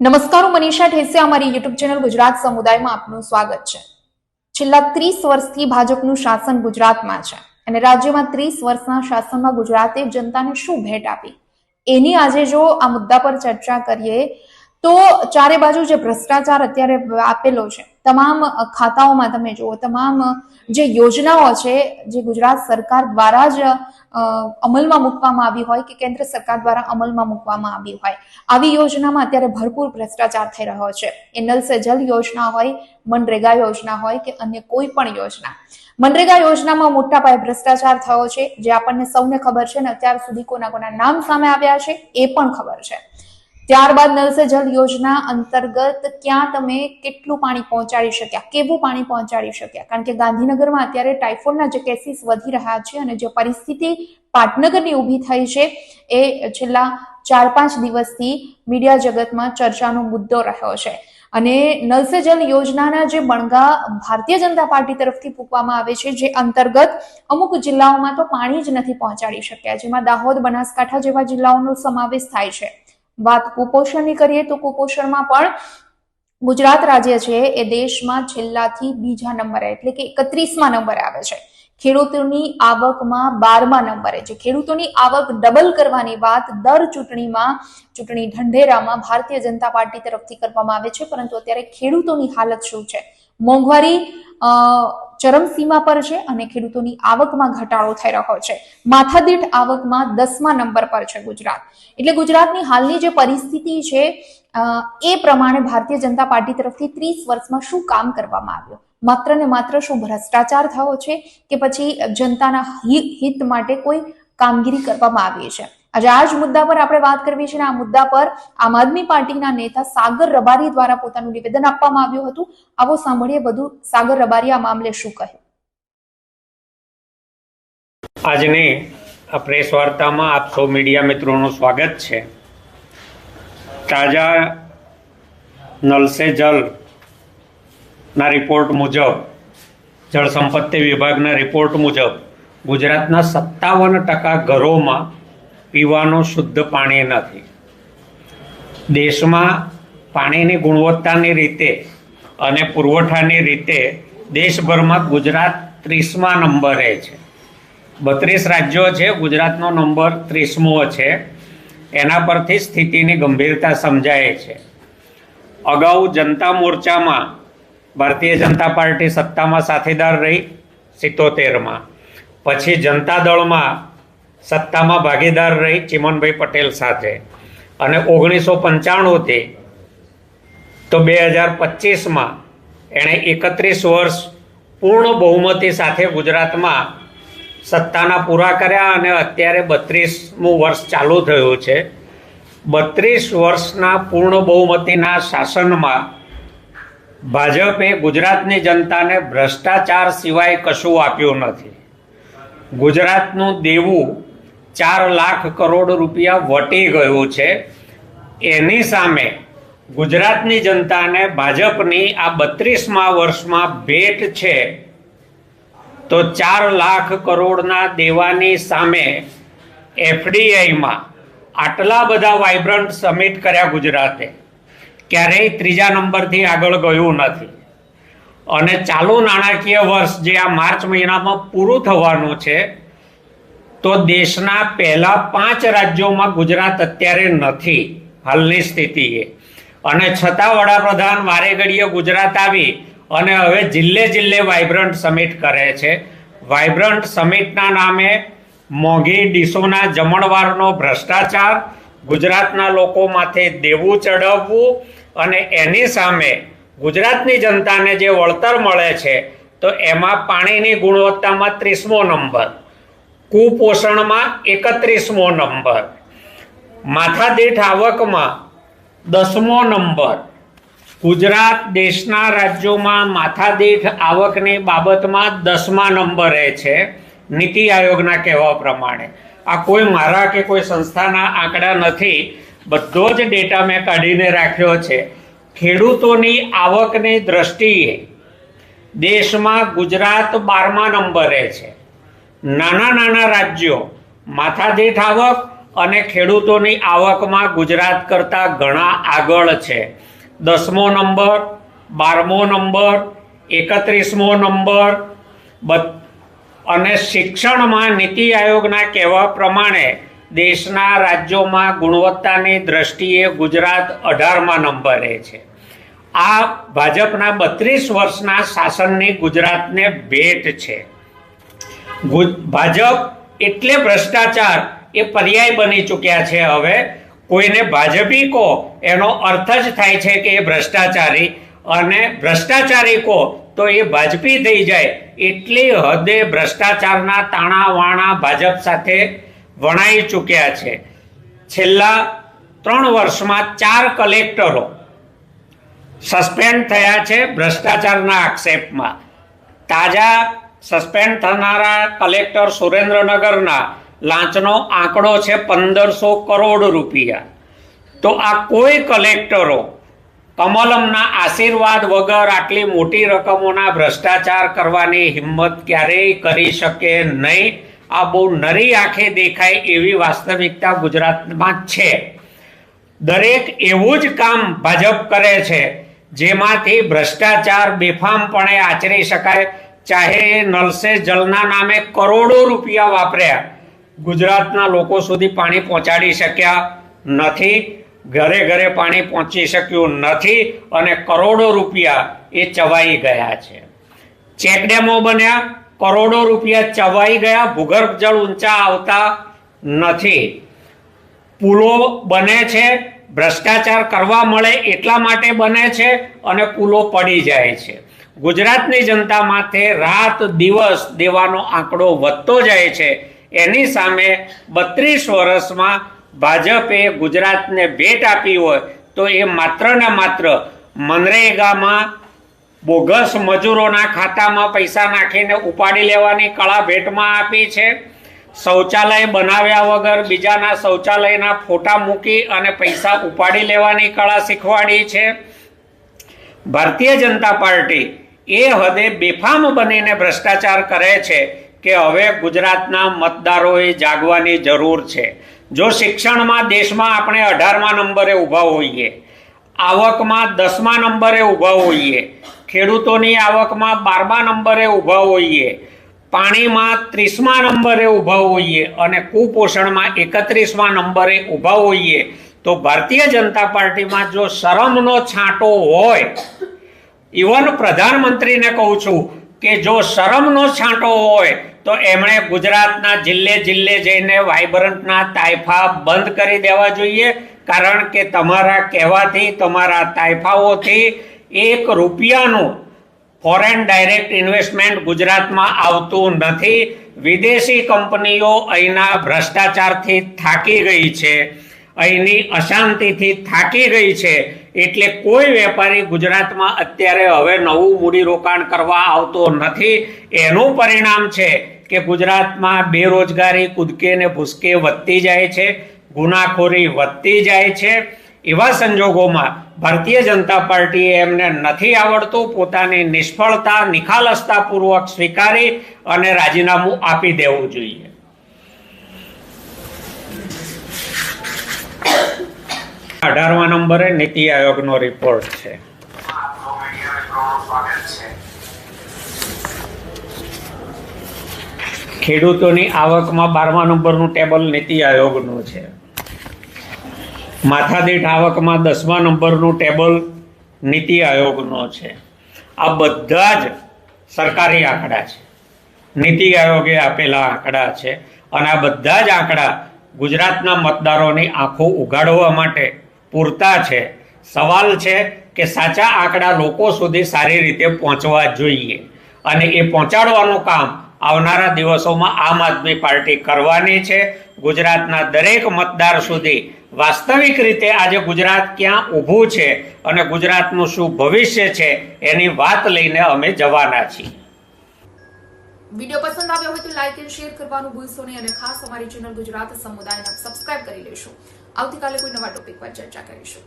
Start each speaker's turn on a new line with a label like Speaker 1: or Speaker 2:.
Speaker 1: નમસ્કાર હું મનીષા ઠેસે, અમારી યુટ્યુબ ચેનલ ગુજરાત સમુદાયમાં આપનું સ્વાગત છે. છેલ્લા ત્રીસ વર્ષથી ભાજપનું શાસન ગુજરાતમાં છે અને રાજ્યમાં ત્રીસ વર્ષના શાસનમાં ગુજરાતે જનતાને શું ભેટ આપી? એની આજે જો આ મુદ્દા પર ચર્ચા કરીએ, તો ચારે બાજુ જે ભ્રષ્ટાચાર અત્યારે આપેલો છે તમામ ખાતાઓમાં તમે જુઓ, તમામ જે યોજનાઓ છે, જે ગુજરાત સરકાર દ્વારા જ અમલમાં મૂકવામાં આવી હોય કે કેન્દ્ર સરકાર દ્વારા અમલમાં મૂકવામાં આવી હોય, આવી યોજનામાં અત્યારે ભરપૂર ભ્રષ્ટાચાર થઈ રહ્યો છે. એ નલ સે જલ યોજના હોય, મનરેગા યોજના હોય કે અન્ય કોઈ પણ યોજના. મનરેગા યોજનામાં મોટા પાયે ભ્રષ્ટાચાર થયો છે, જે આપણને સૌને ખબર છે ને અત્યાર સુધી કોના કોના નામ સામે આવ્યા છે, એ પણ ખબર છે. ત્યારબાદ નલ સે જલ યોજના અંતર્ગત ક્યાં તમે કેટલું પાણી પહોંચાડી શક્યા? કેવું પાણી પહોંચાડી શક્યા? કારણ કે ગાંધીનગરમાં અત્યારે ટાઇફોઇડના જે કેસીસ વધી રહ્યા છે અને જે પરિસ્થિતિ પાટનગરની ઊભી થઈ છે, એ છેલ્લા ચાર પાંચ દિવસથી મીડિયા જગતમાં ચર્ચાનો મુદ્દો રહ્યો છે. અને નલ સે જલ યોજનાના જે બણગા ભારતીય જનતા પાર્ટી તરફથી ફૂંકવામાં આવે છે, જે અંતર્ગત અમુક જિલ્લાઓમાં તો પાણી જ નથી પહોંચાડી શક્યા, જેમાં દાહોદ, બનાસકાંઠા જેવા જિલ્લાઓનો સમાવેશ થાય છે. વાત કુપોષણની કરીએ તો કુપોષણમાં પણ ગુજરાત રાજ્ય છે એ દેશમાં છેલ્લાથી બીજા નંબરે, એટલે કે એકત્રીસમાં નંબરે આવે છે. ખેડૂતોની આવકમાં બારમા નંબરે છે. ખેડૂતોની આવક ડબલ કરવાની વાત દર ચૂંટણીમાં, ચૂંટણી ઢંઢેરામાં ભારતીય જનતા પાર્ટી તરફથી કરવામાં આવે છે, પરંતુ અત્યારે ખેડૂતોની હાલત શું છે? મોંઘવારી ચરમસીમા પર છે અને ખેડૂતોની આવકમાં ઘટાડો થઈ રહ્યો છે. માથાદીઠ આવકમાં દસમા નંબર પર છે ગુજરાત. એટલે ગુજરાતની હાલની જે પરિસ્થિતિ છે એ પ્રમાણે ભારતીય જનતા પાર્ટી તરફથી ત્રીસ વર્ષમાં શું કામ કરવામાં આવ્યું? માત્ર ને માત્ર શું ભ્રષ્ટાચાર થયો છે કે પછી જનતાના હિત માટે કોઈ કામગીરી કરવામાં આવી છે? આજે આ જ મુદ્દા પર આપણે વાત કરવી છે આ મુદ્દા પર આમ આદમી પાર્ટીના નેતા સાગર રબારી દ્વારા પોતાનું નિવેદન આપવામાં આવ્યું હતું. આવો સાંભળીએ બધું સાગર રબારી આ મામલે શું કહ્યું
Speaker 2: આજની આ પ્રેસ વાર્તામાં આપ સૌ મીડિયા મિત્રોનું સ્વાગત છે. તાજા નલસે જલ ના રિપોર્ટ મુજબ જળ સંપત્તિ વિભાગના રિપોર્ટ મુજબ ગુજરાતના સત્તાવન ટકા ઘરોમાં પીવાનું શુદ્ધ પાણી નથી. દેશમાં પાણીની ગુણવત્તાની રીતે અને પુરવઠાની રીતે દેશભરમાં ગુજરાત ત્રીસમા નંબરે છે. બત્રીસ રાજ્યો છે, ગુજરાતનો નંબર ત્રીસમો છે. એના પરથી સ્થિતિની ગંભીરતા સમજાય છે. અગાઉ જનતા મોરચામાં ભારતીય જનતા પાર્ટી સત્તામાં સાથીદાર રહી, સિત્તોતેરમાં. પછી જનતા દળમાં સત્તામાં ભાગીદાર રહી ચિમનભાઈ પટેલ સાથે. અને ઓગણીસો પંચાણુંથી તો બે હજાર પચીસમાં એણે એકત્રીસ વર્ષ પૂર્ણ બહુમતી સાથે ગુજરાતમાં સત્તાના પૂરા કર્યા અને અત્યારે બત્રીસમું વર્ષ ચાલુ થયું છે. બત્રીસ વર્ષના પૂર્ણ બહુમતીના શાસનમાં ભાજપે ગુજરાતની જનતાને ભ્રષ્ટાચાર સિવાય કશું આપ્યું નથી. ગુજરાતનું દેવું ચાર લાખ કરોડ રૂપિયા વટી ગયું છે. એની સામે ગુજરાતની જનતાને ભાજપની આ બત્રીસમા વર્ષમાં ભેટ છે. તો ચાર લાખ કરોડના દેવાની સામે એફડીઆઈમાં આટલા બધા વાઇબ્રન્ટ સમિટ કર્યા ગુજરાતે. ક્યારેય ત્રીજા નંબરથી આગળ ગયું નથી. અને ચાલુ નાણાકીય વર્ષ જે આ માર્ચ મહિનામાં પૂરું થવાનું છે તો દેશના પહેલા પાંચ રાજ્યોમાં ગુજરાત અત્યારે નથી, હાલની સ્થિતિએ. અને છતાં વડાપ્રધાન વારે ઘડીએ ગુજરાત આવી અને હવે જિલ્લે જિલ્લે વાઇબ્રન્ટ સમિટ કરે છે. વાઇબ્રન્ટ સમિટના નામે મોંઘી ડીશોના જમણવારનો ભ્રષ્ટાચાર, ગુજરાતના લોકો માથે દેવું ચડાવવું અને એની સામે ગુજરાતની જનતાને જે વળતર મળે છે, તો એમાં પાણીની ગુણવત્તામાં ત્રીસમો નંબર. કુપોષણમાં એકત્રીસમો નંબર. માથાદીઠ આવકમાં દસમો નંબર. ગુજરાત દેશના રાજ્યોમાં માથાદીઠ આવકની બાબતમાં દસમા નંબરે છે. નીતિ આયોગના કહેવા પ્રમાણે. આ કોઈ મારા કે કોઈ સંસ્થાના આંકડા નથી. બધો જ ડેટા મેં કાઢીને રાખ્યો છે. ખેડૂતોની આવકની દ્રષ્ટિએ દેશમાં ગુજરાત બારમા નંબરે છે. નાના નાના રાજ્યો, માથાદીઠ આવક અને ખેડૂતોની આવકમાં ગુજરાત કરતાં ઘણા આગળ છે. દસમો નંબર, બારમો નંબર, એકત્રીસમો નંબર અને શિક્ષણમાં નીતિ આયોગના કહેવા પ્રમાણે દેશના રાજ્યોમાં ગુણવત્તાની દ્રષ્ટિએ ગુજરાત અઢારમા નંબરે છે. આ ભાજપના બત્રીસ વર્ષના શાસનની ગુજરાતને ભેટ છે. ભાજપ એટલે ભ્રષ્ટાચાર એ પર્યાય બની ચૂક્યા છે હવે. કોઈને ભાજપી કહો, એનો અર્થ જ થાય છે કે એ ભ્રષ્ટાચારી. અને ભ્રષ્ટાચારી કહો, તો એ ભાજપી થઈ જાય. એટલી હદે ભ્રષ્ટાચારના તાણાવાણા ભાજપ સાથે વણાઈ ચૂક્યા છે. છેલ્લા ત્રણ વર્ષમાં ચાર કલેક્ટરો સસ્પેન્ડ થયા છે ભ્રષ્ટાચારના આક્ષેપમાં. તાજા સસ્પેન્ડ થનારા કલેક્ટર સુરેન્દ્રનગરના લાંચનો આંકડો છે પંદરસો કરોડ રૂપિયા. તો આ કોઈ કલેક્ટરો કમલમના આશીર્વાદ વગર આટલી મોટી રકમોના ભ્રષ્ટાચાર કરવાની હિંમત ક્યારેય કરી શકે નહીં. આ બહુ નરી આંખે દેખાય એવી વાસ્તવિકતા ગુજરાતમાં છે. દરેક એવું જ કામ ભાજપ કરે છે, જેમાંથી ભ્રષ્ટાચાર બેફામપણે આચરી શકાય. ચાહે નલસે જલના નામે કરોડો રૂપિયા વાપર્યા. ગુજરાતના લોકો સુધી પાણી પહોંચાડી શક્યા નથી. ઘરે ઘરે પાણી પહોંચી શક્યું નથી અને કરોડો રૂપિયા એ ચવાઈ ગયા છે. ચેકડેમો બન્યા. કરોડો રૂપિયા ચવાઈ ગયા. ભૂગર્ભ જળ ઊંચા આવતા નથી. પુલો બને છે. ભ્રષ્ટાચાર કરવા મળે એટલા માટે બને છે અને પુલો પડી જાય છે. ગુજરાતની જનતા માથે રાત દિવસ દેવાનો આંકડો વધતો જાય છે. એની સામે બત્રીસ વર્ષમાં ભાજપે ગુજરાતને ભેટ આપી હોય તો એ માત્ર ને માત્ર મનરેગામાં બોગસ મજૂરોના ખાતામાં પૈસા નાખીને ઉપાડી લેવાની કળા ભેટમાં આપી છે. શૌચાલય બનાવ્યા વગર બીજાના શૌચાલયના ફોટા મૂકી અને પૈસા ઉપાડી લેવાની કળા શીખવાડી છે. ભારતીય જનતા પાર્ટી એ હદે બેફામ બનીને ભ્રષ્ટાચાર કરે છે કે હવે ગુજરાતના મતદારોએ જાગવાની જરૂર છે. જો શિક્ષણમાં દેશમાં આપણે અઢારમા નંબરે ઊભા હોઈએ, આવકમાં દસમા નંબરે ઊભા હોઈએ, ખેડૂતોની આવકમાં બારમા નંબરે ઊભા હોઈએ, પાણીમાં ત્રીસમા નંબરે ઊભા હોઈએ અને કુપોષણમાં એકત્રીસમા નંબરે ઊભા હોઈએ, તો ભારતીય જનતા પાર્ટીમાં જો શરમનો છાંટો હોય ઇવન પ્રધાનમંત્રીને કહું છું કે જો શરમનો છાંટો હોય, તો એમણે ગુજરાતના જિલ્લે જિલ્લે જઈને વાઇબ્રન્ટના તાઇફા બંધ કરી દેવા જોઈએ. કારણ કે તમારા કહેવાથી, તમારા તાઇફાઓથી એક રૂપિયાનું ફોરેન ડાયરેક્ટ ઇન્વેસ્ટમેન્ટ ગુજરાતમાં આવતું નથી. વિદેશી કંપનીઓ અહીંના ભ્રષ્ટાચારથી થાકી ગઈ છે. અહીંની અશાંતિથી થાકી ગઈ છે. એટલે કોઈ વેપારી ગુજરાતમાં અત્યારે હવે નવું મૂડીરોકાણ કરવા આવતો નથી. એનું પરિણામ છે કે ગુજરાતમાં બેરોજગારી કૂદકે ને ભૂસકે વધતી જાય છે, ગુનાખોરી વધતી જાય છે. એવા સંજોગોમાં ભારતીય જનતા પાર્ટીએ એમને નથી આવડતું, પોતાની નિષ્ફળતા, નિખાલસતાપૂર્વક સ્વીકારી અને રાજીનામું આપી દેવું જોઈએ. અઢારમા નંબરે નીતિ આયોગનો રિપોર્ટ છે. ખેડૂતોની આવકમાં બારમા નંબરનું ટેબલ નીતિ આયોગનું છે. માથાદીઠ આવકમાં દસમા નંબરનું ટેબલ નીતિ આયોગનો છે. આ બધા જ સરકારી આંકડા છે. નીતિ આયોગે આપેલા આંકડા છે અને આ બધા જ આંકડા ગુજરાતના મતદારોની આંખો ઉગાડવા માટે પૂરતા છે. સવાલ છે કે સાચા આંકડા લોકો સુધી સારી રીતે પહોંચવા જોઈએ. અને એ પહોંચાડવાનું કામ આવનારા દિવસોમાં આમ આદમી પાર્ટી કરવાની છે. ગુજરાતના દરેક મતદાર સુધી વાસ્તવિક રીતે આજે ગુજરાત ક્યાં ઊભું છે અને ગુજરાતનું શું ભવિષ્ય છે એની વાત લઈને અમે જવાના છીએ.
Speaker 1: વીડિયો પસંદ આવ્યો હોય તો લાઈક એન્ડ શેર કરવાનું ભૂલશો નહીં અને ખાસ અમારી ચેનલ ગુજરાત સમુદાયને સબસ્ક્રાઇબ કરી લેશો. આવતીકાલે કોઈ નવા ટોપિક પર ચર્ચા કરીશું.